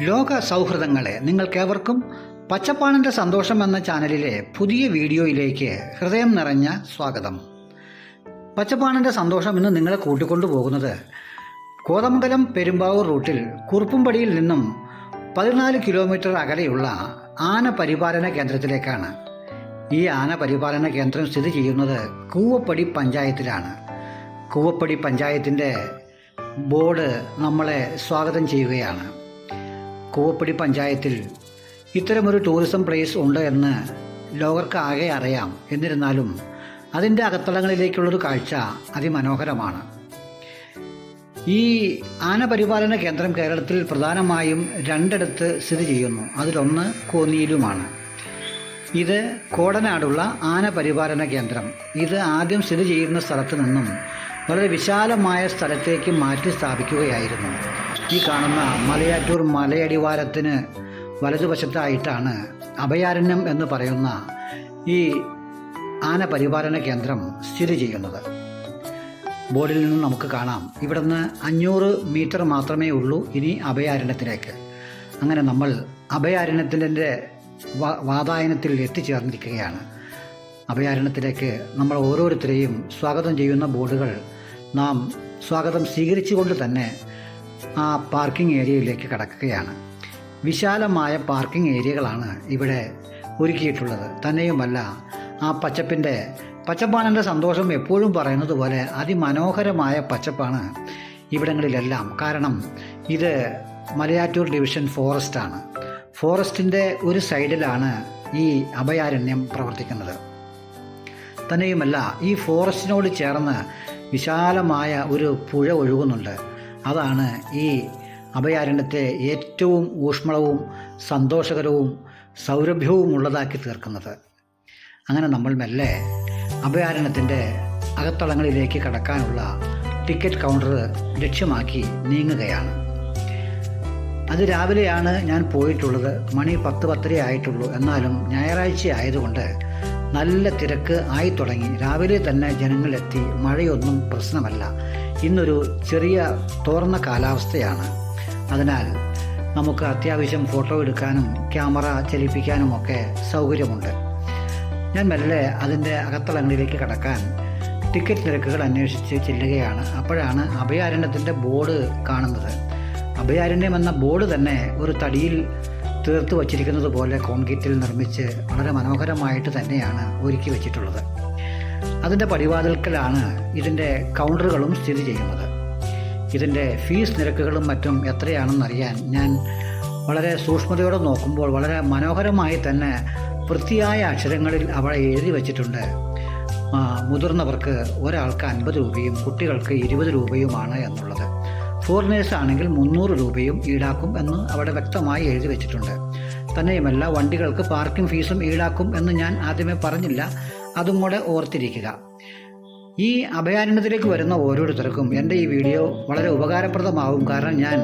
ലോക സൗഹൃദങ്ങളെ നിങ്ങൾക്കേവർക്കും പച്ചപ്പാണിന്റെ സന്തോഷം എന്ന ചാനലിലെ പുതിയ വീഡിയോയിലേക്ക് ഹൃദയം നിറഞ്ഞ സ്വാഗതം. പച്ചപ്പാണിന്റെ സന്തോഷം ഇന്ന് നിങ്ങളെ കൂട്ടിക്കൊണ്ടുപോകുന്നത് കോതമംഗലം പെരുമ്പാവൂർ റൂട്ടിൽ കുറുപ്പുംപടിയിൽ നിന്നും പതിനാല് കിലോമീറ്റർ അകലെയുള്ള ആന പരിപാലന കേന്ദ്രത്തിലേക്കാണ്. ഈ ആന പരിപാലന കേന്ദ്രം സ്ഥിതി ചെയ്യുന്നത് കൂവപ്പടി പഞ്ചായത്തിലാണ്. കൂവപ്പടി പഞ്ചായത്തിന്റെ ബോർഡ് നമ്മളെ സ്വാഗതം ചെയ്യുകയാണ്. കൂവപ്പടി പഞ്ചായത്തിൽ ഇത്തരമൊരു ടൂറിസം പ്ലേസ് ഉണ്ട് എന്ന് ലോകർക്ക് ആകെ അറിയാം. എന്നിരുന്നാലും അതിന്റെ അകത്തളങ്ങളിലേക്കുള്ളൊരു കാഴ്ച അതിമനോഹരമാണ്. ഈ ആനപരിപാലന കേന്ദ്രം കേരളത്തിൽ പ്രധാനമായും രണ്ടിടത്ത് സ്ഥിതി ചെയ്യുന്നു. അതിലൊന്ന് കോന്നിയിലുമാണ്. ഇത് കോടനാടുള്ള ആനപരിപാലന കേന്ദ്രം. ഇത് ആദ്യം സ്ഥിതി ചെയ്യുന്ന സ്ഥലത്ത് നിന്നും വളരെ വിശാലമായ സ്ഥലത്തേക്ക് മാറ്റി സ്ഥാപിക്കുകയായിരുന്നു. ഈ കാണുന്ന മലയാറ്റൂർ മലയടിവാരത്തിന് വലതുവശത്തായിട്ടാണ് അഭയാരണ്യം എന്ന് പറയുന്ന ഈ ആന പരിപാലന കേന്ദ്രം സ്ഥിതി ചെയ്യുന്നത്. ബോർഡിൽ നിന്ന് നമുക്ക് കാണാം. ഇവിടുന്ന് അഞ്ഞൂറ് മീറ്റർ മാത്രമേ ഉള്ളൂ ഇനി അഭയാരണ്യത്തിലേക്ക്. അങ്ങനെ നമ്മൾ അഭയാരണ്യത്തിന്റെ വാതായനത്തിൽ എത്തിച്ചേർന്നിരിക്കുകയാണ്. അഭയാരണ്യത്തിലേക്ക് നമ്മൾ ഓരോരുത്തരെയും സ്വാഗതം ചെയ്യുന്ന ബോർഡുകൾ നാം സ്വാഗതം സ്വീകരിച്ചുകൊണ്ട് തന്നെ ആ പാർക്കിംഗ് ഏരിയയിലേക്ക് കടക്കുകയാണ്. വിശാലമായ പാർക്കിംഗ് ഏരിയകളാണ് ഇവിടെ ഒരുക്കിയിട്ടുള്ളത്. തന്നെയുമല്ല ആ പച്ചപ്പിന്റെ പച്ചപ്പാനന്റെ സന്തോഷം എപ്പോഴും പറയുന്നത് പോലെ അതിമനോഹരമായ പച്ചപ്പാണ് ഇവിടങ്ങളിലെല്ലാം. കാരണം ഇത് മലയാറ്റൂർ ഡിവിഷൻ ഫോറസ്റ്റാണ് ഫോറസ്റ്റിന്റെ ഒരു സൈഡിലാണ് ഈ അഭയാരണ്യം പ്രവർത്തിക്കുന്നത്. തന്നെയുമല്ല ഈ ഫോറസ്റ്റിനോട് ചേർന്ന് വിശാലമായ ഒരു പുഴ ഒഴുകുന്നുണ്ട്. അതാണ് ഈ അഭയാരണ്യത്തെ ഏറ്റവും ഊഷ്മളവും സന്തോഷകരവും സൗരഭ്യവും ഉള്ളതാക്കി തീർക്കുന്നത്. അങ്ങനെ നമ്മൾ മെല്ലെ അഭയാരണ്യത്തിന്റെ അകത്തളങ്ങളിലേക്ക് കടക്കാനുള്ള ടിക്കറ്റ് കൗണ്ടർ ലക്ഷ്യമാക്കി നീങ്ങുകയാണ്. അത് രാവിലെയാണ് ഞാൻ പോയിട്ടുള്ളത്. മണി പത്ത് പത്തര ആയിട്ടുള്ളൂ. എന്നാലും ഞായറാഴ്ച ആയതുകൊണ്ട് നല്ല തിരക്ക് ആയി തുടങ്ങി. രാവിലെ തന്നെ ജനങ്ങളെത്തി മഴയൊന്നും പ്രശ്നമല്ല. ഇന്നൊരു ചെറിയ തോർന്ന കാലാവസ്ഥയാണ്. അതിനാൽ നമുക്ക് അത്യാവശ്യം ഫോട്ടോ എടുക്കാനും ക്യാമറ ചലിപ്പിക്കാനും ഒക്കെ സൗകര്യമുണ്ട്. ഞാൻ മെല്ലെ അതിന്റെ അകത്തളങ്ങളിലേക്ക് കടക്കാൻ ടിക്കറ്റ് നിരക്കുകൾ അന്വേഷിച്ച് ചെല്ലുകയാണ്. അപ്പോഴാണ് അഭയാരണ്യത്തിന്റെ ബോർഡ് കാണുന്നത്. അഭയാരണ്യം എന്ന ബോർഡ് തന്നെ ഒരു തടിയിൽ തീർത്ത് വച്ചിരിക്കുന്നത് പോലെ കോൺക്രീറ്റിൽ നിർമ്മിച്ച് വളരെ മനോഹരമായിട്ട് തന്നെയാണ് ഒരുക്കി വച്ചിട്ടുള്ളത്. അതിന്റെ പടിവാതിൽക്കലാണ് ഇതിന്റെ കൗണ്ടറുകളും സ്ഥിതി ചെയ്യുന്നത്. ഇതിന്റെ ഫീസ് നിരക്കുകളും മറ്റും എത്രയാണെന്നറിയാൻ ഞാൻ വളരെ സൂക്ഷ്മതയോടെ നോക്കുമ്പോൾ വളരെ മനോഹരമായി തന്നെ വൃത്തിയായ അക്ഷരങ്ങളിൽ അവളെ എഴുതി വച്ചിട്ടുണ്ട്. മുതിർന്നവർക്ക് ഒരാൾക്ക് അൻപത് രൂപയും കുട്ടികൾക്ക് ഇരുപത് രൂപയുമാണ് എന്നുള്ളത്. ഫോറിനേഴ്സ് ആണെങ്കിൽ മുന്നൂറ് രൂപയും ഈടാക്കും എന്ന് അവിടെ വ്യക്തമായി എഴുതി വെച്ചിട്ടുണ്ട്. തന്നെയുമല്ല വണ്ടികൾക്ക് പാർക്കിംഗ് ഫീസും ഈടാക്കും എന്ന് ഞാൻ ആദ്യമേ പറഞ്ഞില്ല. അതും കൂടെ ഓർത്തിരിക്കുക. ഈ അഭയാരണ്യത്തിലേക്ക് വരുന്ന ഓരോരുത്തർക്കും എന്റെ ഈ വീഡിയോ വളരെ ഉപകാരപ്രദമാവും. കാരണം ഞാൻ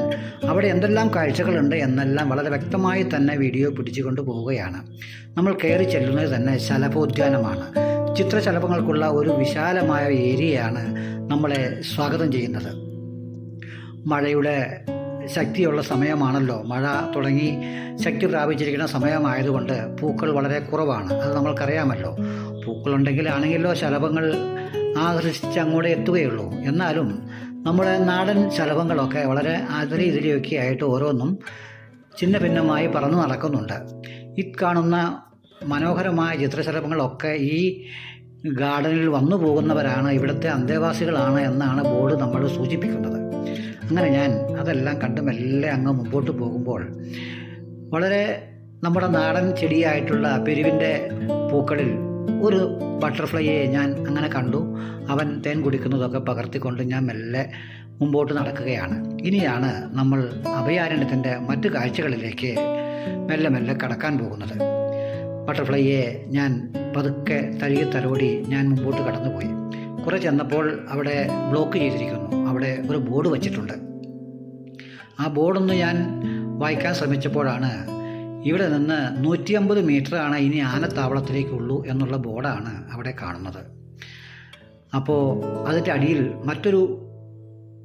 അവിടെ എന്തെല്ലാം കാഴ്ചകളുണ്ട് എന്നെല്ലാം വളരെ വ്യക്തമായി തന്നെ വീഡിയോ പിടിച്ചുകൊണ്ട് പോവുകയാണ്. നമ്മൾ കയറി ചെല്ലുന്നത് തന്നെ ശലഭോദ്യാനമാണ്. ചിത്രശലഭങ്ങൾക്കുള്ള ഒരു വിശാലമായ ഏരിയയാണ് നമ്മളെ സ്വാഗതം ചെയ്യുന്നത്. മഴയുടെ ശക്തിയുള്ള സമയമാണല്ലോ. മഴ തുടങ്ങി ശക്തി പ്രാപിച്ചിരിക്കുന്ന സമയമായതുകൊണ്ട് പൂക്കൾ വളരെ കുറവാണ്. അത് നമ്മൾക്കറിയാമല്ലോ. പൂക്കളുണ്ടെങ്കിലാണെങ്കിലോ ശലഭങ്ങൾ ആകർഷിച്ച് അങ്ങോട്ട് എത്തുകയുള്ളൂ. എന്നാലും നമ്മുടെ നാടൻ ശലഭങ്ങളൊക്കെ വളരെ അതിരി ഇതിരിയൊക്കെ ആയിട്ട് ഓരോന്നും ചിന്ന ഭിന്നമായി പറന്നു നടക്കുന്നുണ്ട്. ഈ കാണുന്ന മനോഹരമായ ചിത്രശലഭങ്ങളൊക്കെ ഈ ഗാർഡനിൽ വന്നു പോകുന്നവരാണ് ഇവിടുത്തെ അന്തേവാസികളാണ് എന്നാണ് ബോർഡ് നമ്മൾ സൂചിപ്പിക്കുന്നത്. അങ്ങനെ ഞാൻ അതെല്ലാം കണ്ട് മെല്ലെ അങ്ങ് മുമ്പോട്ട് പോകുമ്പോൾ വളരെ നമ്മുടെ നാടൻ ചെടിയായിട്ടുള്ള പെരുവിന്റെ പൂക്കളിൽ ഒരു ബട്ടർഫ്ലൈയെ ഞാൻ അങ്ങനെ കണ്ടു. അവൻ തേൻ കുടിക്കുന്നതൊക്കെ പകർത്തിക്കൊണ്ട് ഞാൻ മെല്ലെ മുമ്പോട്ട് നടക്കുകയാണ്. ഇനിയാണ് നമ്മൾ അഭയാരണ്യത്തിന്റെ മറ്റു കാഴ്ചകളിലേക്ക് മെല്ലെ മെല്ലെ കടക്കാൻ പോകുന്നത്. ബട്ടർഫ്ലൈയെ ഞാൻ പതുക്കെ തഴുകി തലോടി ഞാൻ മുമ്പോട്ട് കടന്നുപോയി. കുറെ ചെന്നപ്പോൾ അവിടെ ബ്ലോക്ക് ചെയ്തിരിക്കുന്നു. അവിടെ ഒരു ബോർഡ് വച്ചിട്ടുണ്ട്. ആ ബോർഡൊന്ന് ഞാൻ വായിക്കാൻ ശ്രമിച്ചപ്പോഴാണ് ഇവിടെ നിന്ന് നൂറ്റി അമ്പത് മീറ്ററാണ് ഇനി ആനത്താവളത്തിലേക്കുള്ളൂ എന്നുള്ള ബോർഡാണ് അവിടെ കാണുന്നത്. അപ്പോൾ അതിന്റെ അടിയിൽ മറ്റൊരു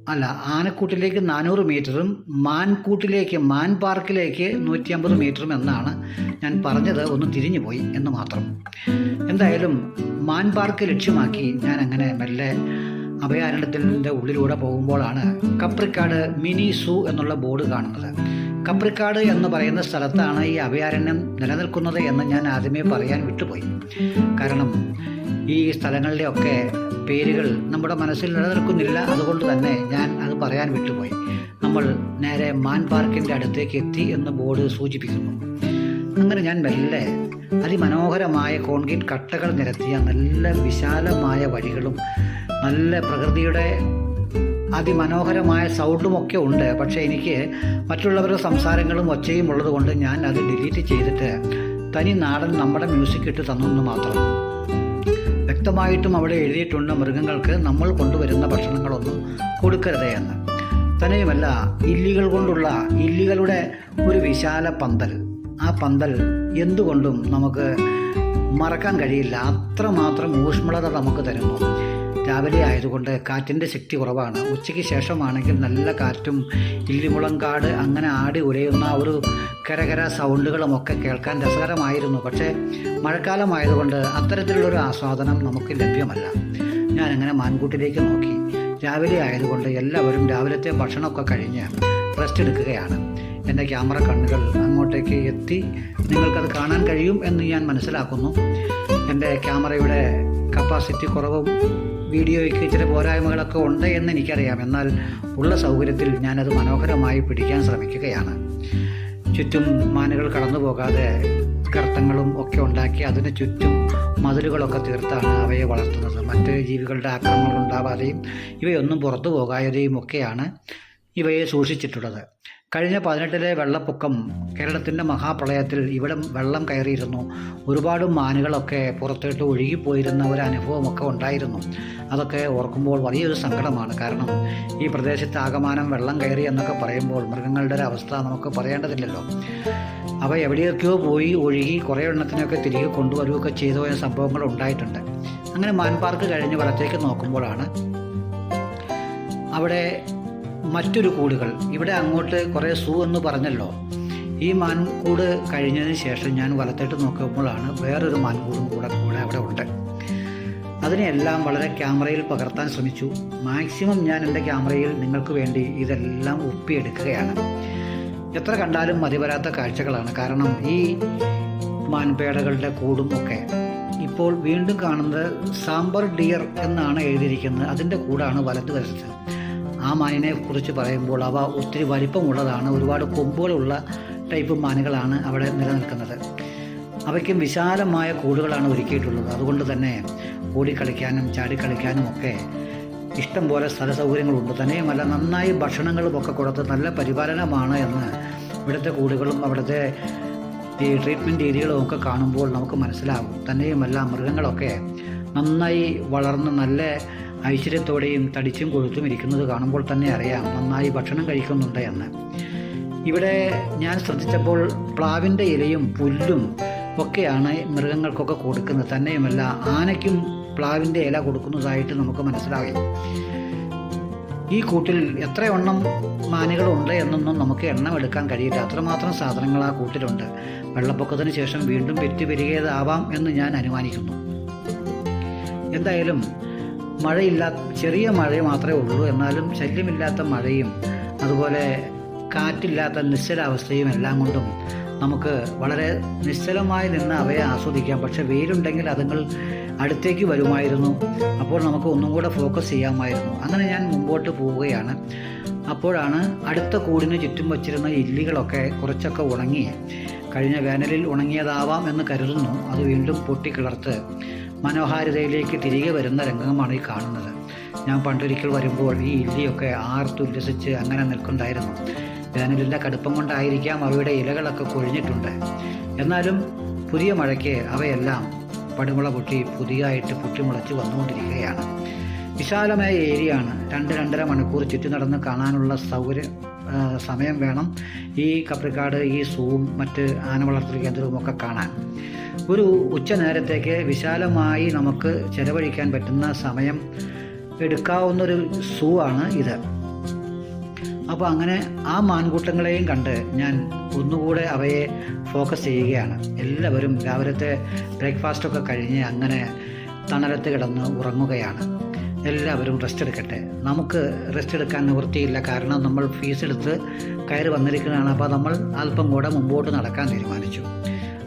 അല്ല ആനക്കൂട്ടിലേക്ക് നാനൂറ് മീറ്ററും മാൻകൂട്ടിലേക്ക് മാൻ പാർക്കിലേക്ക് നൂറ്റി അമ്പത് മീറ്ററും എന്നാണ് ഞാൻ പറഞ്ഞത്. ഒന്ന് തിരിഞ്ഞു പോയി എന്ന് മാത്രം. എന്തായാലും മാൻ പാർക്ക് ലക്ഷ്യമാക്കി ഞാൻ അങ്ങനെ മെല്ലെ അഭയാരണ്യത്തിന്റെ ഉള്ളിലൂടെ പോകുമ്പോഴാണ് കപ്രിക്കാട് മിനി സൂ എന്നുള്ള ബോർഡ് കാണുന്നത്. കപ്രിക്കാട് എന്ന് പറയുന്ന സ്ഥലത്താണ് ഈ അഭയാരണ്യം നിലനിൽക്കുന്നത് എന്ന് ഞാൻ ആദ്യമേ പറയാൻ വിട്ടുപോയി. കാരണം ഈ സ്ഥലങ്ങളുടെയൊക്കെ പേരുകൾ നമ്മുടെ മനസ്സിൽ നിലനിൽക്കുന്നില്ല. അതുകൊണ്ട് തന്നെ ഞാൻ അത് പറയാൻ വിട്ടുപോയി. നമ്മൾ നേരെ മാൻ പാർക്കിന്റെ അടുത്തേക്ക് എത്തി എന്ന് ബോർഡ് സൂചിപ്പിക്കുന്നു. അങ്ങനെ ഞാൻ മെല്ലെ അതിമനോഹരമായ കോൺക്രീറ്റ് കട്ടകൾ നിരത്തിയ നല്ല വിശാലമായ വഴികളും നല്ല പ്രകൃതിയുടെ അതിമനോഹരമായ സൗണ്ടുമൊക്കെ ഉണ്ട്. പക്ഷേ എനിക്ക് മറ്റുള്ളവരുടെ സംസാരങ്ങളും ഒച്ചയും ഉള്ളതുകൊണ്ട് ഞാൻ അത് ഡിലീറ്റ് ചെയ്തിട്ട് തനി നാടൻ നമ്മുടെ മ്യൂസിക് ഇട്ട് തന്നു മാത്രം. വ്യക്തമായിട്ടും അവിടെ എഴുതിയിട്ടുണ്ട് മൃഗങ്ങൾക്ക് നമ്മൾ കൊണ്ടുവരുന്ന ഭക്ഷണങ്ങളൊന്നും കൊടുക്കരുതേ എന്ന്. തന്നെയുമല്ല ഇല്ലികൾ കൊണ്ടുള്ള ഇല്ലികളുടെ ഒരു വിശാല പന്തൽ. ആ പന്തൽ എന്തുകൊണ്ടും നമുക്ക് മറക്കാൻ കഴിയില്ല. അത്രമാത്രം ഊഷ്മളത നമുക്ക് തരുന്നു. രാവിലെ ആയതുകൊണ്ട് കാറ്റിന്റെ ശക്തി കുറവാണ്. ഉച്ചയ്ക്ക് ശേഷമാണെങ്കിൽ നല്ല കാറ്റും ഇല്ലിമുളങ്കാട് അങ്ങനെ ആടി ഉലയുന്ന ഒരു കരകര സൗണ്ടുകളും ഒക്കെ കേൾക്കാൻ രസകരമായിരുന്നു. പക്ഷേ മഴക്കാലമായതുകൊണ്ട് അത്തരത്തിലുള്ളൊരു ആസ്വാദനം നമുക്ക് ലഭ്യമല്ല. ഞാനങ്ങനെ മാൻകൂട്ടിലേക്ക് നോക്കി. രാവിലെ ആയതുകൊണ്ട് എല്ലാവരും രാവിലത്തെ ഭക്ഷണമൊക്കെ കഴിഞ്ഞ് റെസ്റ്റ് എടുക്കുകയാണ്. എന്റെ ക്യാമറ കണ്ണുകൾ അങ്ങോട്ടേക്ക് എത്തി നിങ്ങൾക്കത് കാണാൻ കഴിയും എന്ന് ഞാൻ മനസ്സിലാക്കുന്നു. എന്റെ ക്യാമറയുടെ കപ്പാസിറ്റി കുറവും വീഡിയോയ്ക്ക് ചില പോരായ്മകളൊക്കെ ഉണ്ട് എന്ന് എനിക്കറിയാം. എന്നാൽ ഉള്ള സൗകര്യത്തിൽ ഞാനത് മനോഹരമായി പിടിക്കാൻ ശ്രമിക്കുകയാണ്. ചുറ്റും മാനുകൾ കടന്നു പോകാതെ കർത്തങ്ങളും ഒക്കെ ഉണ്ടാക്കി അതിന് ചുറ്റും മതിലുകളൊക്കെ തീർത്താണ് അവയെ വളർത്തുന്നത്. മറ്റ് ജീവികളുടെ ആക്രമണങ്ങൾ ഉണ്ടാവാതെയും ഇവയൊന്നും പുറത്തു പോകാതെയും ഒക്കെയാണ് ഇവയെ സൂക്ഷിച്ചിട്ടുള്ളത്. കഴിഞ്ഞ പതിനെട്ടിലെ വെള്ളപ്പൊക്കം കേരളത്തിന്റെ മഹാപ്രളയത്തിൽ ഇവിടം വെള്ളം കയറിയിരുന്നു. ഒരുപാട് മാനുകളൊക്കെ പുറത്തോട്ട് ഒഴുകിപ്പോയിരുന്ന ഒരു അനുഭവമൊക്കെ ഉണ്ടായിരുന്നു. അതൊക്കെ ഓർക്കുമ്പോൾ വലിയൊരു സങ്കടമാണ്. കാരണം ഈ പ്രദേശത്ത് ആകമാനം വെള്ളം കയറി എന്നൊക്കെ പറയുമ്പോൾ മൃഗങ്ങളുടെ ഒരു അവസ്ഥ നമുക്ക് പറയേണ്ടതില്ലല്ലോ. അവ എവിടെയൊക്കെയോ പോയി ഒഴുകി കുറേ എണ്ണത്തിനൊക്കെ തിരികെ കൊണ്ടുവരികയൊക്കെ ചെയ്തു പോയ സംഭവങ്ങൾ ഉണ്ടായിട്ടുണ്ട്. അങ്ങനെ മാൻപാർക്ക് കഴിഞ്ഞ് വലത്തേക്ക് നോക്കുമ്പോഴാണ് അവിടെ മറ്റൊരു കൂടുകൾ. ഇവിടെ അങ്ങോട്ട് കുറേ സൂ എന്ന് പറഞ്ഞല്ലോ. ഈ മാൻകൂട് കഴിഞ്ഞതിന് ശേഷം ഞാൻ വലത്തോട്ട് നോക്കുമ്പോഴാണ് വേറൊരു മാൻകൂടും കൂടെ കൂടെ അവിടെ ഉണ്ട്. അതിനെല്ലാം വളരെ ക്യാമറയിൽ പകർത്താൻ ശ്രമിച്ചു. മാക്സിമം ഞാൻ എന്റെ ക്യാമറയിൽ നിങ്ങൾക്ക് വേണ്ടി ഇതെല്ലാം ഒപ്പിയെടുക്കുകയാണ്. എത്ര കണ്ടാലും മതിവരാത്ത കാഴ്ചകളാണ്. കാരണം ഈ മാൻപേടകളുടെ കൂടും ഒക്കെ. ഇപ്പോൾ വീണ്ടും കാണുന്നത് സാമ്പർ ഡിയർ എന്നാണ് എഴുതിയിരിക്കുന്നത്. അതിന്റെ കൂടാണ് വലതുവശത്ത്. ആ മാനിനെ കുറിച്ച് പറയുമ്പോൾ അവ ഒത്തിരി വലിപ്പമുള്ളതാണ്. ഒരുപാട് കൊമ്പുകളുള്ള ടൈപ്പ് മാനുകളാണ് അവിടെ നിലനിൽക്കുന്നത്. അവയ്ക്കും വിശാലമായ കൂടുകളാണ് ഒരുക്കിയിട്ടുള്ളത്. അതുകൊണ്ട് തന്നെ ഓടിക്കളിക്കാനും ചാടിക്കളിക്കാനും ഒക്കെ ഇഷ്ടം പോലെ സ്ഥല സൗകര്യങ്ങളുണ്ട് തന്നെയുമല്ല നന്നായി ഭക്ഷണങ്ങളും ഒക്കെ കൊടുത്ത് നല്ല പരിപാലനമാണ് എന്ന് ഇവിടുത്തെ കൂടുകളും അവിടുത്തെ ഈ ട്രീറ്റ്മെന്റ് രീതികളും ഒക്കെ കാണുമ്പോൾ നമുക്ക് മനസ്സിലാകും തന്നെയുമല്ല മൃഗങ്ങളൊക്കെ നന്നായി വളർന്ന് നല്ല ഐശ്വര്യത്തോടെയും തടിച്ചും കൊഴുത്തും ഇരിക്കുന്നത് കാണുമ്പോൾ തന്നെ അറിയാം നന്നായി ഭക്ഷണം കഴിക്കുന്നുണ്ട് എന്ന്. ഇവിടെ ഞാൻ ശ്രദ്ധിച്ചപ്പോൾ പ്ലാവിന്റെ ഇലയും പുല്ലും ഒക്കെയാണ് മൃഗങ്ങൾക്കൊക്കെ കൊടുക്കുന്നത്. തന്നെയുമല്ല ആനയ്ക്കും പ്ലാവിന്റെ ഇല കൊടുക്കുന്നതായിട്ട് നമുക്ക് മനസ്സിലാകും ഈ കൂട്ടിൽ എത്ര എണ്ണം മാനുകളുണ്ട് എന്നൊന്നും നമുക്ക് എണ്ണം എടുക്കാൻ കഴിയില്ല. അത്രമാത്രം സാധനങ്ങൾ ആ കൂട്ടിലുണ്ട്. വെള്ളപ്പൊക്കത്തിന് ശേഷം വീണ്ടും പെറ്റ് പെരുകിയതാവാം എന്ന് ഞാൻ അനുമാനിക്കുന്നു. എന്തായാലും മഴയില്ല ചെറിയ മഴ മാത്രമേ ഉള്ളൂ. എന്നാലും ശല്യമില്ലാത്ത മഴയും അതുപോലെ കാറ്റില്ലാത്ത നിശ്ചലാവസ്ഥയും എല്ലാം കൊണ്ടും നമുക്ക് വളരെ നിശ്ചലമായി നിന്ന് അവയെ ആസ്വദിക്കാം. പക്ഷെ വെയിലുണ്ടെങ്കിൽ അതുങ്ങൾ അടുത്തേക്ക് വരുമായിരുന്നു. അപ്പോൾ നമുക്ക് ഒന്നും കൂടെ ഫോക്കസ് ചെയ്യാമായിരുന്നു. അങ്ങനെ ഞാൻ മുമ്പോട്ട് പോവുകയാണ്. അപ്പോഴാണ് അടുത്ത കൂടിന് ചുറ്റും വച്ചിരുന്ന ഇല്ലികളൊക്കെ കുറച്ചൊക്കെ ഉണങ്ങി. കഴിഞ്ഞ വേനലിൽ ഉണങ്ങിയതാവാം എന്ന് കരുതുന്നു. അത് വീണ്ടും പൊട്ടിക്കിളർത്ത് മനോഹാരിതയിലേക്ക് തിരികെ വരുന്ന രംഗമാണ് ഈ കാണുന്നത്. ഞാൻ പണ്ടൊരിക്കൽ വരുമ്പോൾ ഈ ഇല്ലിയൊക്കെ ആർത്തുല്ലസിച്ച് അങ്ങനെ നിൽക്കുന്നുണ്ടായിരുന്നു. വേനലിന്റെ കടുപ്പം കൊണ്ടായിരിക്കാം അവയുടെ ഇലകളൊക്കെ കൊഴിഞ്ഞിട്ടുണ്ട്. എന്നാലും പുതിയ മഴയ്ക്ക് അവയെല്ലാം പടുമുള പൊട്ടി പുതിയതായിട്ട് പൊട്ടിമുളച്ച് വന്നുകൊണ്ടിരിക്കുകയാണ്. വിശാലമായ ഏരിയയാണ്. രണ്ട് രണ്ടര മണിക്കൂർ ചുറ്റി നടന്ന് കാണാനുള്ള സൗകര്യം സമയം വേണം ഈ കപ്രിക്കാട് ഈ സൂവും മറ്റ് ആന വളർത്തൽ കേന്ദ്രവും ഒക്കെ കാണാൻ. ഒരു ഉച്ച നേരത്തേക്ക് വിശാലമായി നമുക്ക് ചെലവഴിക്കാൻ പറ്റുന്ന സമയം എടുക്കാവുന്നൊരു സൂ ആണ് ഇത്. അപ്പോൾ അങ്ങനെ ആ മാൻകൂട്ടങ്ങളെയും കണ്ട് ഞാൻ ഒന്നുകൂടെ അവയെ ഫോക്കസ് ചെയ്യുകയാണ്. എല്ലാവരും രാവിലത്തെ ബ്രേക്ക്ഫാസ്റ്റൊക്കെ കഴിഞ്ഞ് അങ്ങനെ തണലത്ത് കിടന്ന് ഉറങ്ങുകയാണ്. എല്ലാവരും റെസ്റ്റ് എടുക്കട്ടെ. നമുക്ക് റെസ്റ്റ് എടുക്കാൻ നിവൃത്തിയില്ല. കാരണം നമ്മൾ ഫീസ് എടുത്ത് കയറി വന്നിരിക്കുന്നതാണ്. അപ്പോൾ നമ്മൾ അല്പം കൂടെ മുമ്പോട്ട് നടക്കാൻ തീരുമാനിച്ചു.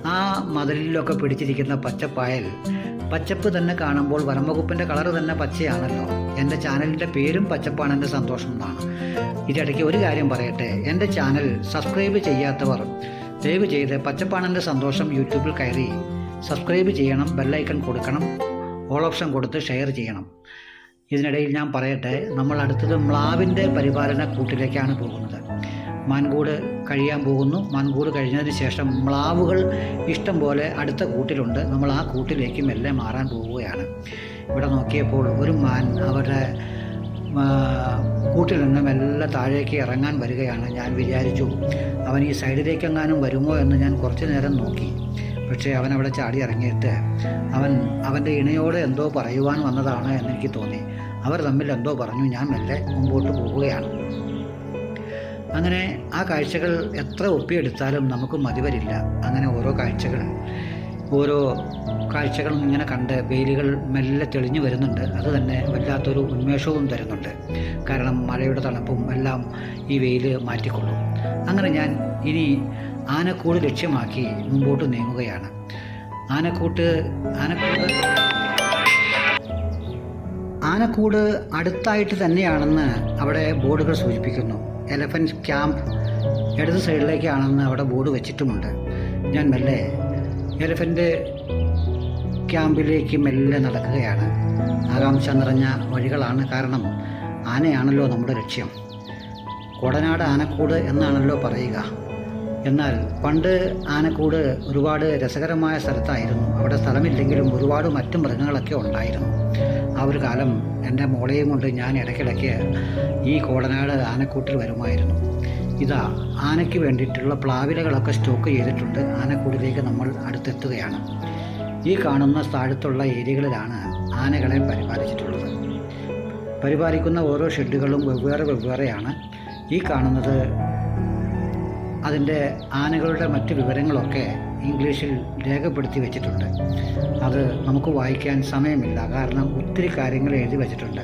ആ മതിലിലൊക്കെ പിടിച്ചിരിക്കുന്ന പച്ചപ്പായൽ പച്ചപ്പ് തന്നെ കാണുമ്പോൾ വനംവകുപ്പിന്റെ കളർ തന്നെ പച്ചയാണല്ലോ. എന്റെ ചാനലിന്റെ പേരും പച്ചപ്പാണ്. എന്റെ സന്തോഷം എന്നാണ്. ഇതിടയ്ക്ക് ഒരു കാര്യം പറയട്ടെ. എന്റെ ചാനൽ സബ്സ്ക്രൈബ് ചെയ്യാത്തവർ ദയവ് ചെയ്ത് പച്ചപ്പാണെന്റെ സന്തോഷം യൂട്യൂബിൽ കയറി സബ്സ്ക്രൈബ് ചെയ്യണം. ബെല്ലൈക്കൺ കൊടുക്കണം. ഓൾ ഓപ്ഷൻ കൊടുത്ത് ഷെയർ ചെയ്യണം. ഇതിനിടയിൽ ഞാൻ പറയട്ടെ നമ്മൾ അടുത്തത് മ്ലാവിന്റെ പരിപാലന കൂട്ടിലേക്കാണ് പോകുന്നത്. മാൻകൂട് കഴിയാൻ പോകുന്നു. മാൻകൂട് കഴിഞ്ഞതിന് ശേഷം മ്ലാവുകൾ ഇഷ്ടം പോലെ അടുത്ത കൂട്ടിലുണ്ട്. നമ്മൾ ആ കൂട്ടിലേക്ക് മെല്ലെ മാറാൻ പോവുകയാണ്. ഇവിടെ നോക്കിയപ്പോൾ ഒരു മാൻ അവരുടെ കൂട്ടിൽ നിന്ന് മെല്ലെ താഴേക്ക് ഇറങ്ങാൻ വരികയാണ്. ഞാൻ വിചാരിച്ചു അവൻ ഈ സൈഡിലേക്കെങ്ങാനും വരുമോ എന്ന് ഞാൻ കുറച്ച് നേരം നോക്കി. പക്ഷേ അവൻ അവിടെ ചാടി ഇറങ്ങിയിട്ട് അവൻ അവന്റെ ഇണയോട് എന്തോ പറയുവാൻ വന്നതാണ് എന്നെനിക്ക് തോന്നി. അവർ തമ്മിൽ എന്തോ പറഞ്ഞു ഞാൻ മെല്ലെ മുമ്പോട്ട് പോവുകയാണ്. അങ്ങനെ ആ കാഴ്ചകൾ എത്ര ഒപ്പിയെടുത്താലും നമുക്ക് മതിവരില്ല. അങ്ങനെ ഓരോ കാഴ്ചകൾ ഓരോ കാഴ്ചകളും ഇങ്ങനെ കണ്ട് വെയിലുകൾ മെല്ലെ തെളിഞ്ഞു വരുന്നുണ്ട്. അത് തന്നെ വല്ലാത്തൊരു ഉന്മേഷവും തരുന്നുണ്ട്. കാരണം മഴയുടെ തണുപ്പും എല്ലാം ഈ വെയിൽ മാറ്റിക്കൊള്ളും. അങ്ങനെ ഞാൻ ഇനി ആനക്കൂട് ലക്ഷ്യമാക്കി മുമ്പോട്ട് നീങ്ങുകയാണ്. ആനക്കൂട്ട് ആനക്കൂട്. ആനക്കൂട് അടുത്തായിട്ട് തന്നെയാണെന്ന് അവിടെ ബോർഡുകൾ സൂചിപ്പിക്കുന്നു. എലഫന്റ് ക്യാമ്പ് ഇടത് സൈഡിലേക്കാണെന്ന് അവിടെ ബോർഡ് വെച്ചിട്ടുമുണ്ട്. ഞാൻ മെല്ലെ എലഫന്റ് ക്യാമ്പിലേക്ക് മെല്ലെ നടക്കുകയാണ്. ആകാംക്ഷ നിറഞ്ഞ വഴികളാണ് കാരണം ആനയാണല്ലോ നമ്മുടെ ലക്ഷ്യം. കൊടനാട് ആനക്കൂട് എന്നാണല്ലോ പറയുക. എന്നാൽ പണ്ട് ആനക്കൂട് ഒരുപാട് രസകരമായ സ്ഥലത്തായിരുന്നു. അവിടെ സ്ഥലമില്ലെങ്കിലും ഒരുപാട് മറ്റു മൃഗങ്ങളൊക്കെ ഉണ്ടായിരുന്നു. ആ ഒരു കാലം എന്റെ മോളെയും കൊണ്ട് ഞാൻ ഇടയ്ക്കിടയ്ക്ക് ഈ കോടനാട് ആനക്കൂട്ടിൽ വരുമായിരുന്നു. ഇതാ ആനയ്ക്ക് വേണ്ടിയിട്ടുള്ള പ്ലാവിലകളൊക്കെ സ്റ്റോക്ക് ചെയ്തിട്ടുണ്ട്. ആനക്കൂടിലേക്ക് നമ്മൾ അടുത്തെത്തുകയാണ്. ഈ കാണുന്ന താഴത്തുള്ള ഏരിയകളിലാണ് ആനകളെ പരിപാലിച്ചിട്ടുള്ളത്. പരിപാലിക്കുന്ന ഓരോ ഷെഡുകളും വെവ്വേറെ വെവ്വേറെയാണ്. ഈ കാണുന്നത് അതിന്റെ ആനകളുടെ മറ്റ് വിവരങ്ങളൊക്കെ ഇംഗ്ലീഷിൽ രേഖപ്പെടുത്തി വെച്ചിട്ടുണ്ട്. അത് നമുക്ക് വായിക്കാൻ സമയമില്ല. കാരണം ഒത്തിരി കാര്യങ്ങൾ എഴുതി വച്ചിട്ടുണ്ട്.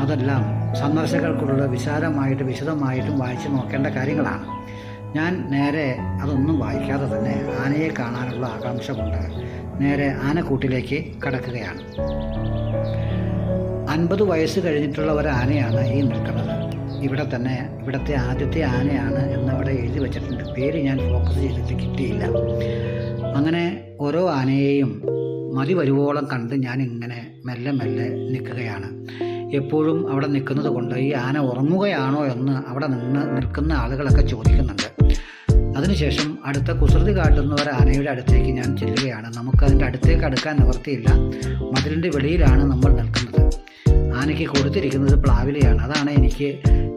അതെല്ലാം സന്ദർശകർക്കുള്ള വിശാലമായിട്ട് വിശദമായിട്ടും വായിച്ചു നോക്കേണ്ട കാര്യങ്ങളാണ്. ഞാൻ നേരെ അതൊന്നും വായിക്കാതെ തന്നെ ആനയെ കാണാനുള്ള ആകാംക്ഷ കൊണ്ട് നേരെ ആനക്കൂട്ടിലേക്ക് കടക്കുകയാണ്. അൻപത് വയസ്സ് കഴിഞ്ഞിട്ടുള്ള ഒരു ആനയാണ് ഈ നിൽക്കുന്നത്. ഇവിടെ തന്നെ ഇവിടുത്തെ ആദ്യത്തെ ആനയാണ് എന്നവിടെ എഴുതി വച്ചിട്ടുണ്ട്. പേര് ഞാൻ ഫോക്കസ് ചെയ്തിട്ട് കിട്ടിയില്ല. അങ്ങനെ ഓരോ ആനയെയും മതി വരുവോളം കണ്ട് ഞാൻ ഇങ്ങനെ മെല്ലെ മെല്ലെ നിൽക്കുകയാണ്. എപ്പോഴും അവിടെ നിൽക്കുന്നത് കൊണ്ട് ഈ ആന ഉറങ്ങുകയാണോ എന്ന് അവിടെ നിന്ന് നിൽക്കുന്ന ആളുകളൊക്കെ ചോദിക്കുന്നുണ്ട്. അതിനുശേഷം അടുത്ത കുസൃതി കാട്ടുന്ന ഒരു ആനയുടെ അടുത്തേക്ക് ഞാൻ ചെല്ലുകയാണ്. നമുക്കതിന്റെ അടുത്തേക്ക് അടുക്കാൻ നിവർത്തിയില്ല മതിലിന്റെ വെളിയിലാണ് നമ്മൾ നിൽക്കുന്നത്. ആനയ്ക്ക് കൊടുത്തിരിക്കുന്നത് പ്ലാവിലയാണ്. അതാണ് എനിക്ക്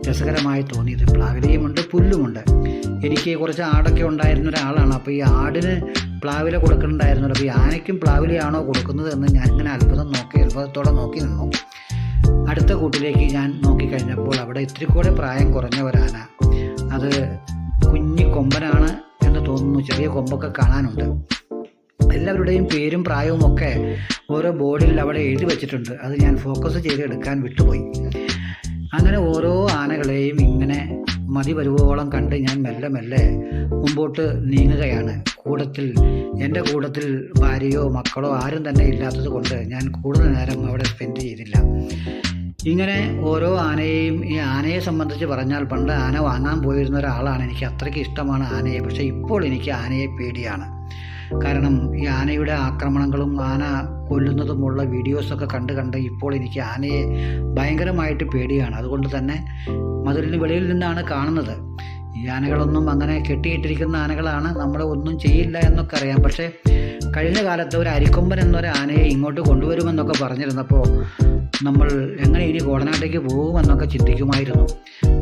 രസകരമായി തോന്നിയത്. പ്ലാവിലയുമുണ്ട് പുല്ലുമുണ്ട്. എനിക്ക് കുറച്ച് ആടൊക്കെ ഉണ്ടായിരുന്ന ഒരാളാണ്. അപ്പോൾ ഈ ആടിന് പ്ലാവില കൊടുക്കുന്നുണ്ടായിരുന്നല്ലോ അപ്പോൾ ഈ ആനയ്ക്കും പ്ലാവിലയാണോ കൊടുക്കുന്നത് എന്ന് ഞാൻ ഇങ്ങനെ അത്ഭുതം നോക്കി അത്ഭുതത്തോടെ നോക്കി നിന്നു. അടുത്ത കൂട്ടിലേക്ക് ഞാൻ നോക്കിക്കഴിഞ്ഞപ്പോൾ അവിടെ ഇത്തിരി കൂടെ പ്രായം കുറഞ്ഞ ഒരാന. അത് കുഞ്ഞി കൊമ്പനാണ് എന്ന് തോന്നുന്നു. ചെറിയ കൊമ്പൊക്കെ കാണാനുണ്ട്. എല്ലാവരുടെയും പേരും പ്രായവും ഒക്കെ ഓരോ ബോർഡിൽ അവിടെ എഴുതി വെച്ചിട്ടുണ്ട്. അത് ഞാൻ ഫോക്കസ് ചെയ്ത് എടുക്കാൻ വിട്ടുപോയി. അങ്ങനെ ഓരോ ആനകളെയും ഇങ്ങനെ മതി വരുവോളം കണ്ട് ഞാൻ മെല്ലെ മെല്ലെ മുമ്പോട്ട് നീങ്ങുകയാണ്. കൂടത്തിൽ എന്റെ കൂടത്തിൽ ഭാര്യയോ മക്കളോ ആരും തന്നെ ഇല്ലാത്തത് കൊണ്ട് ഞാൻ കൂടുതൽ നേരം അവിടെ സ്പെൻഡ് ചെയ്തില്ല. ഇങ്ങനെ ഓരോ ആനയെയും ഈ ആനയെ സംബന്ധിച്ച് പറഞ്ഞാൽ പണ്ട് ആന വാങ്ങാൻ പോയിരുന്ന ഒരാളാണ് എനിക്ക് അത്രയ്ക്ക് ഇഷ്ടമാണ് ആനയെ. പക്ഷേ ഇപ്പോൾ എനിക്ക് ആനയെ പേടിയാണ്. കാരണം ഈ ആനയുടെ ആക്രമണങ്ങളും ആന കൊല്ലുന്നതുമുള്ള വീഡിയോസൊക്കെ കണ്ട് കണ്ട് ഇപ്പോൾ എനിക്ക് ആനയെ ഭയങ്കരമായിട്ട് പേടിയാണ്. അതുകൊണ്ട് തന്നെ മതിലിന് വെളിയിൽ നിന്നാണ് കാണുന്നത്. ഈ ആനകളൊന്നും അങ്ങനെ കെട്ടിയിട്ടിരിക്കുന്ന ആനകളാണ്. നമ്മളെ ഒന്നും ചെയ്യില്ല എന്നൊക്കെ അറിയാം. പക്ഷേ കഴിഞ്ഞ കാലത്ത് ഒരു അരിക്കൊമ്പൻ എന്നൊരു ആനയെ ഇങ്ങോട്ട് കൊണ്ടുവരുമെന്നൊക്കെ പറഞ്ഞിരുന്നപ്പോൾ നമ്മൾ എങ്ങനെ ഇനി കോടനാട്ടേക്ക് പോകുമെന്നൊക്കെ ചിന്തിക്കുമായിരുന്നു.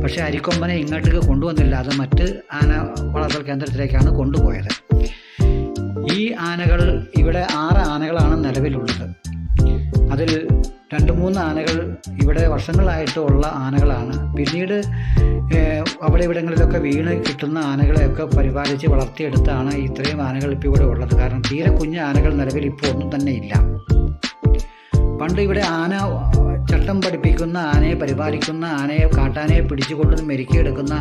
പക്ഷേ അരിക്കൊമ്പനെ ഇങ്ങോട്ടേക്ക് കൊണ്ടുവന്നില്ല. അത് മറ്റ് ആന വളർത്തൽ കേന്ദ്രത്തിലേക്കാണ് കൊണ്ടുപോയത്. ആനകൾ ഇവിടെ ആറ് ആനകളാണ് നിലവിലുള്ളത്. അതിൽ രണ്ട് മൂന്ന് ആനകൾ ഇവിടെ വർഷങ്ങളായിട്ട് ഉള്ള ആനകളാണ്. പിന്നീട് അവിടെ ഇവിടങ്ങളിലൊക്കെ വീണ് കിട്ടുന്ന ആനകളെയൊക്കെ പരിപാലിച്ച് വളർത്തിയെടുത്താണ് ഇത്രയും ആനകൾ ഇപ്പോൾ ഇവിടെ ഉള്ളത്. കാരണം തീരെ കുഞ്ഞ് ആനകൾ നിലവിൽ ഇപ്പോൾ ഒന്നും തന്നെ ഇല്ല. പണ്ട് ഇവിടെ ആന ചട്ടം പഠിപ്പിക്കുന്ന ആനയെ പരിപാലിക്കുന്ന ആനയെ കാട്ടാനയെ പിടിച്ചുകൊണ്ട് മെരുക്കിയെടുക്കുന്ന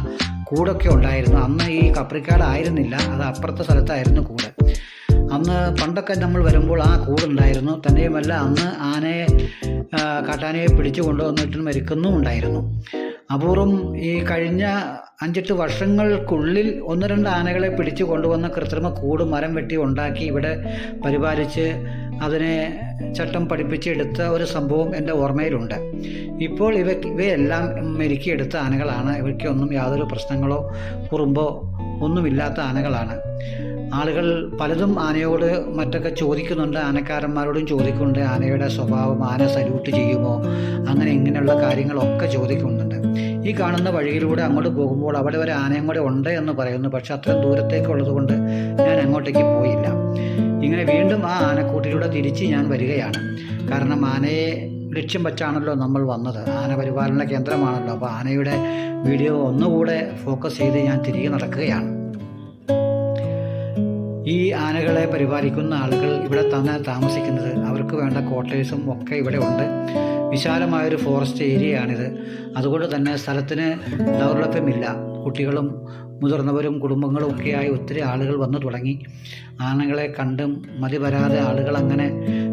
കൂടൊക്കെ ഉണ്ടായിരുന്നു. അന്ന് ഈ കപ്രിക്കാട് ആയിരുന്നില്ല. അത് അപ്പുറത്തെ സ്ഥലത്തായിരുന്നു കൂട്. അന്ന് പണ്ടൊക്കെ നമ്മൾ വരുമ്പോൾ ആ കൂടുണ്ടായിരുന്നു. തന്നെയുമല്ല അന്ന് ആനയെ കാട്ടാനയെ പിടിച്ചു കൊണ്ടുവന്നിട്ട് മരിക്കുന്നും ഉണ്ടായിരുന്നു. അപൂർവം ഈ കഴിഞ്ഞ അഞ്ചെട്ട് വർഷങ്ങൾക്കുള്ളിൽ ഒന്ന് രണ്ട് ആനകളെ പിടിച്ചു കൊണ്ടുവന്ന കൃത്രിമ കൂട് മരം വെട്ടി ഉണ്ടാക്കി ഇവിടെ പരിപാലിച്ച് അതിനെ ചട്ടം പഠിപ്പിച്ചെടുത്ത ഒരു സംഭവം എന്റെ ഓർമ്മയിലുണ്ട്. ഇപ്പോൾ ഇവ ഇവയെല്ലാം മെരുക്കിയെടുത്ത ആനകളാണ്. ഇവയ്ക്കൊന്നും യാതൊരു പ്രശ്നങ്ങളോ കുറുമ്പോ ഒന്നുമില്ലാത്ത ആനകളാണ്. ആളുകൾ പലതും ആനയോട് മറ്റൊക്കെ ചോദിക്കുന്നുണ്ട്. ആനക്കാരന്മാരോടും ചോദിക്കുന്നുണ്ട്. ആനയുടെ സ്വഭാവം ആന സല്യൂട്ട് ചെയ്യുമോ? അങ്ങനെ ഇങ്ങനെയുള്ള കാര്യങ്ങളൊക്കെ ചോദിക്കുന്നുണ്ട്. ഈ കാണുന്ന വഴിയിലൂടെ അങ്ങോട്ട് പോകുമ്പോൾ അവിടെ ഒരു ആനയും കൂടെ ഉണ്ട് എന്ന് പറയുന്നു. പക്ഷെ അത്രയും ദൂരത്തേക്കുള്ളത് കൊണ്ട് ഞാൻ അങ്ങോട്ടേക്ക് പോയില്ല. ഇങ്ങനെ വീണ്ടും ആ ആനക്കൂട്ടിലൂടെ തിരിച്ച് ഞാൻ വരികയാണ്. കാരണം ആനയെ ലക്ഷ്യം വെച്ചാണല്ലോ നമ്മൾ വന്നത്. ആന പരിപാലന കേന്ദ്രമാണല്ലോ. അപ്പോൾ ആനയുടെ വീഡിയോ ഒന്നുകൂടെ ഫോക്കസ് ചെയ്ത് ഞാൻ തിരികെ നടക്കുകയാണ്. ഈ ആനകളെ പരിപാലിക്കുന്ന ആളുകൾ ഇവിടെ തന്നെ താമസിക്കുന്നത് അവർക്ക് വേണ്ട ക്വാർട്ടേഴ്സും ഒക്കെ ഇവിടെ ഉണ്ട്. വിശാലമായൊരു ഫോറസ്റ്റ് ഏരിയയാണിത് അതുകൊണ്ട് തന്നെ സ്ഥലത്തിന് ദൗർലഭ്യമില്ല. കുട്ടികളും മുതിർന്നവരും കുടുംബങ്ങളും ഒക്കെയായി ഒത്തിരി ആളുകൾ വന്നു തുടങ്ങി. ആനകളെ കണ്ടും മതി വരാതെ ആളുകൾ അങ്ങനെ